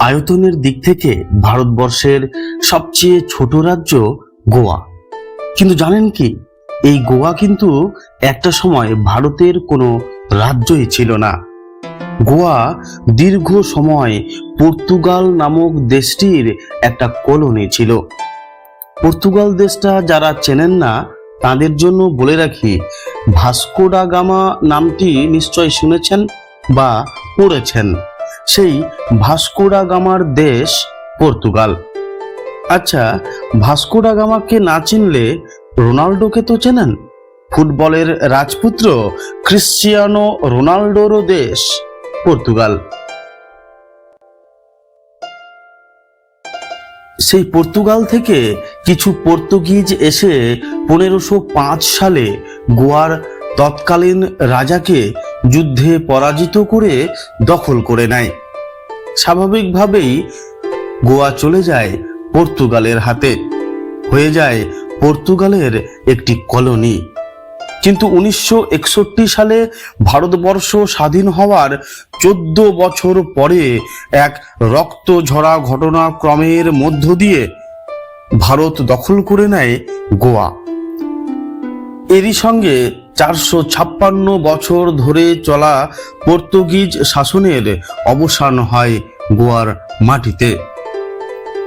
আয়তনের দিক থেকে ভারতবর্ষের সবচেয়ে ছোট রাজ্য গোয়া। কিন্তু জানেন কি, এই গোয়া কিন্তু একটা সময় ভারতের কোনো রাজ্যই ছিল না। গোয়া দীর্ঘ সময় পর্তুগাল নামক দেশটির একটা কলোনি ছিল। পর্তুগাল দেশটা যারা চেনেন না, তাদের জন্য বলে রাখি ভাস্কোডা গামা নামটি নিশ্চয় শুনেছেন বা পড়েছেন। সেই ভাস্কোডা গামার দেশ পর্তুগাল। আচ্ছা ভাস্কোডা গামাকে না চিনলে রোনাল্ডোকে তো চেনেন? ফুটবলের রাজপুত্র ক্রিশ্চিয়ানো রোনাল্ডোরও দেশ পর্তুগাল। সেই পর্তুগাল থেকে কিছু পর্তুগিজ এসে পনেরোশো সালে গোয়ার তৎকালীন রাজাকে যুদ্ধে পরাজিত করে দখল করে নেয়। স্বাভাবিকভাবেই গোয়া চলে যায় পর্তুগালের হাতে। হয়ে যায় পর্তুগালের একটি কলোনি। কিন্তু উনিশশো একষট্টি সালে ভারতবর্ষ স্বাধীন হওয়ার চোদ্দ বছর পরে এক রক্ত ঝরা ঘটনাক্রমের মধ্য দিয়ে ভারত দখল করে নেয় গোয়া। এরই সঙ্গে চারশো ছাপ্পান্ন বছর ধরে চলা পর্তুগিজ শাসনের অবসান হয় গোয়ার মাটিতে।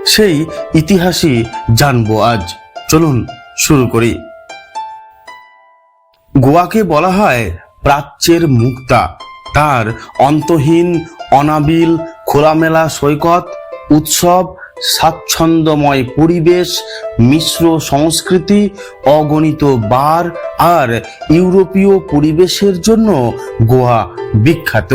সেই ইতিহাসই জানব আজ। চলুন শুরু করি। গোয়াকে বলা হয় প্রাচ্যের মুক্তা। তার অন্তহীন অনাবিল, খোলামেলা সৈকত, উৎসব স্বাচ্ছন্দ্যময় পরিবেশ, মিশ্র সংস্কৃতি, অগণিত বার আর ইউরোপীয় পরিবেশের জন্য গোয়া বিখ্যাত।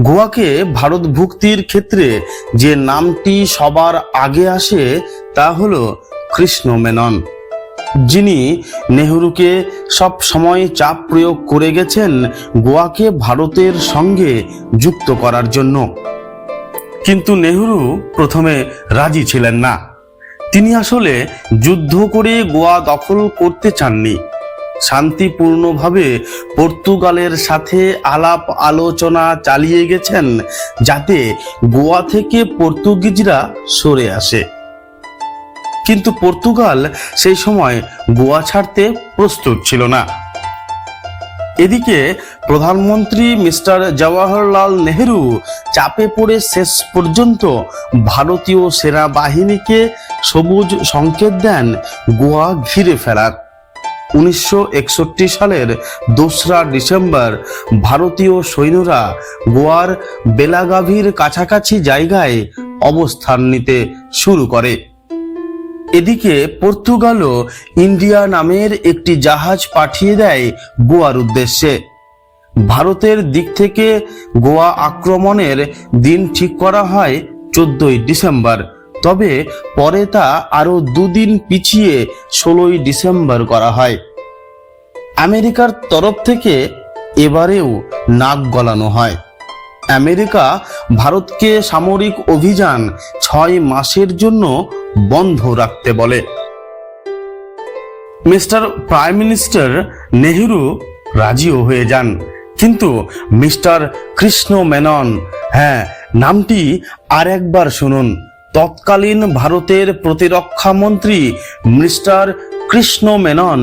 গোয়াকে ভারত ভুক্তির ক্ষেত্রে যে নামটি সবার আগে আসে তা হল কৃষ্ণ মেনন যিনি নেহরুকে সব সময় চাপ প্রয়োগ করে গেছেন গোয়াকে ভারতের সঙ্গে যুক্ত করার জন্য। কিন্তু নেহরু প্রথমে রাজি ছিলেন না। তিনি আসলে যুদ্ধ করে গোয়া দখল করতে চাননি। শান্তিপূর্ণভাবে পর্তুগালের সাথে আলাপ আলোচনা চালিয়ে গেছেন যাতে গোয়া থেকে পর্তুগিজরা সরে আসে। কিন্তু পর্তুগাল সেই সময় গোয়া ছাড়তে প্রস্তুত ছিল না। এদিকে প্রধানমন্ত্রী মিস্টার জওয়াহরলাল নেহেরু চাপে পড়ে শেষ পর্যন্ত ভারতীয় সেনাবাহিনীকে সবুজ সংকেত দেন গোয়া ঘিরে ফেলার উনিশশো সালের দোসরা ডিসেম্বর ভারতীয় সৈন্যরা গোয়ার বেলাগাভির কাছাকাছি জায়গায় অবস্থান নিতে শুরু করে। এদিকে পর্তুগালও ইন্ডিয়া নামের একটি জাহাজ পাঠিয়ে দেয় গোয়ার উদ্দেশ্যে। ভারতের দিক থেকে গোয়া আক্রমণের দিন ঠিক করা হয় চোদ্দই ডিসেম্বর, তবে পরে তা আরও দুদিন পিছিয়ে ষোলোই ডিসেম্বর করা হয়। আমেরিকার তরফ থেকে এবারেও নাক গলানো হয়। আমেরিকা ভারতকে সামরিক অভিযান ছয় মাসের জন্য বন্ধ রাখতে বলে। মিস্টার প্রাইম মিনিস্টার নেহেরু রাজিও হয়ে যান। কিন্তু মিস্টার কৃষ্ণ মেনন হ্যাঁ নামটি আর একবার শুনুন। তৎকালীন ভারতের প্রতিরক্ষা মন্ত্রী মিস্টার কৃষ্ণ মেনন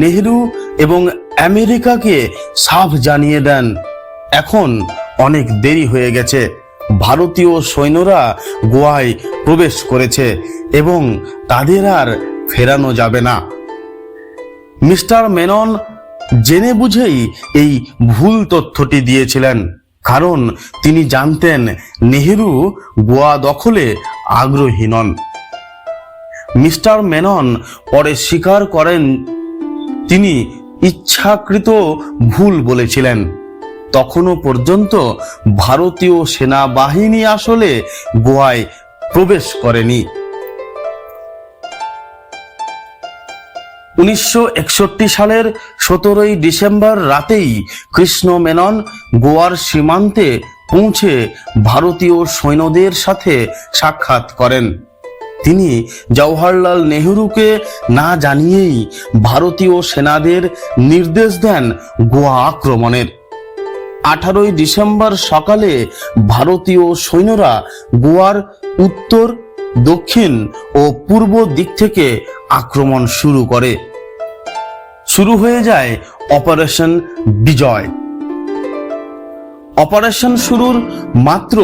নেহেরু এবং আমেরিকাকে সাফ জানিয়ে দেন। এখন অনেক দেরি হয়ে গেছে। ভারতীয় সৈন্যরা গোয়ায় প্রবেশ করেছে এবং তাদের আর ফেরানো যাবে না। মিস্টার মেনন জেনে বুঝেই এই ভুল তথ্যটি দিয়েছিলেন, কারণ তিনি জানতেন নেহেরু গোয়া দখলে আগ্রহী নন। মিস্টার মেনন পরে স্বীকার করেন, তিনি ইচ্ছাকৃত ভুল বলেছিলেন। তখনও পর্যন্ত ভারতীয় সেনাবাহিনী আসলে গোয়ায় প্রবেশ করেনি। উনিশশো একষট্টি সালের সতেরোই ডিসেম্বর রাতেই কৃষ্ণ মেনন গোয়ার সীমান্তে পৌঁছে ভারতীয় সৈন্যদের সাথে সাক্ষাৎ করেন। তিনি জওহরলাল নেহরুকে না জানিয়েই ভারতীয় সেনাদের নির্দেশ দেন গোয়া আক্রমণের। আঠারোই ডিসেম্বর সকালে ভারতীয় সৈন্যরা গোয়ার উত্তর, দক্ষিণ ও পূর্ব দিক থেকে আক্রমণ শুরু করে। শুরু হয়ে যায় অপারেশন বিজয়। অপারেশন শুরুর মাত্র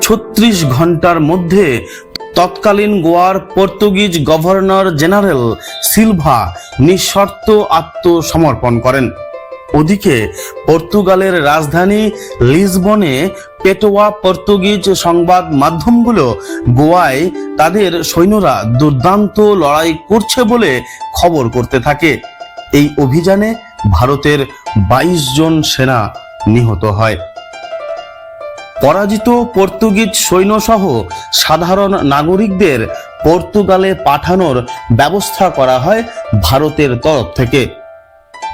ছত্রিশ ঘণ্টার মধ্যে তৎকালীন গোয়ার পর্তুগিজ গভর্নর জেনারেল সিলভা নিঃশর্ত আত্মসমর্পণ করেন। ওদিকে পর্তুগালের রাজধানী লিসবনে পেটোয়া পর্তুগিজ সংবাদ মাধ্যমগুলো গোয়ায় তাদের সৈন্যরা দুর্দান্ত লড়াই করছে বলে খবর করতে থাকে। এই অভিযানে ভারতের বাইশ জন সেনা নিহত হয়। পরাজিত পর্তুগিজ সৈন্যসহ সাধারণ নাগরিকদের পর্তুগালে পাঠানোর ব্যবস্থা করা হয় ভারতের তরফ থেকে।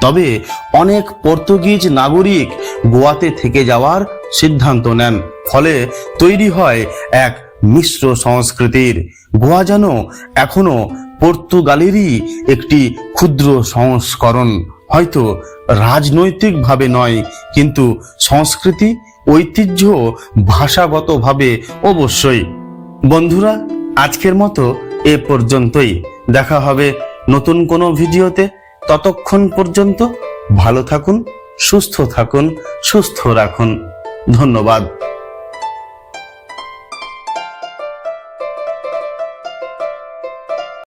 তবে অনেক পর্তুগিজ নাগরিক গোয়াতে থেকে যাওয়ার সিদ্ধান্ত নেন। ফলে তৈরি হয় এক মিশ্র সংস্কৃতির। গোয়া যেন এখনও পর্তুগালেরই একটি ক্ষুদ্র সংস্করণ। হয়তো রাজনৈতিকভাবে নয়, কিন্তু সংস্কৃতি, ঐতিহ্য ভাষাগতভাবে অবশ্যই। বন্ধুরা, আজকের মতো এ পর্যন্তই। দেখা হবে নতুন কোনো ভিডিওতে। ততক্ষণ পর্যন্ত ভালো থাকুন সুস্থ থাকুন সুস্থ রাখুন। ধন্যবাদ।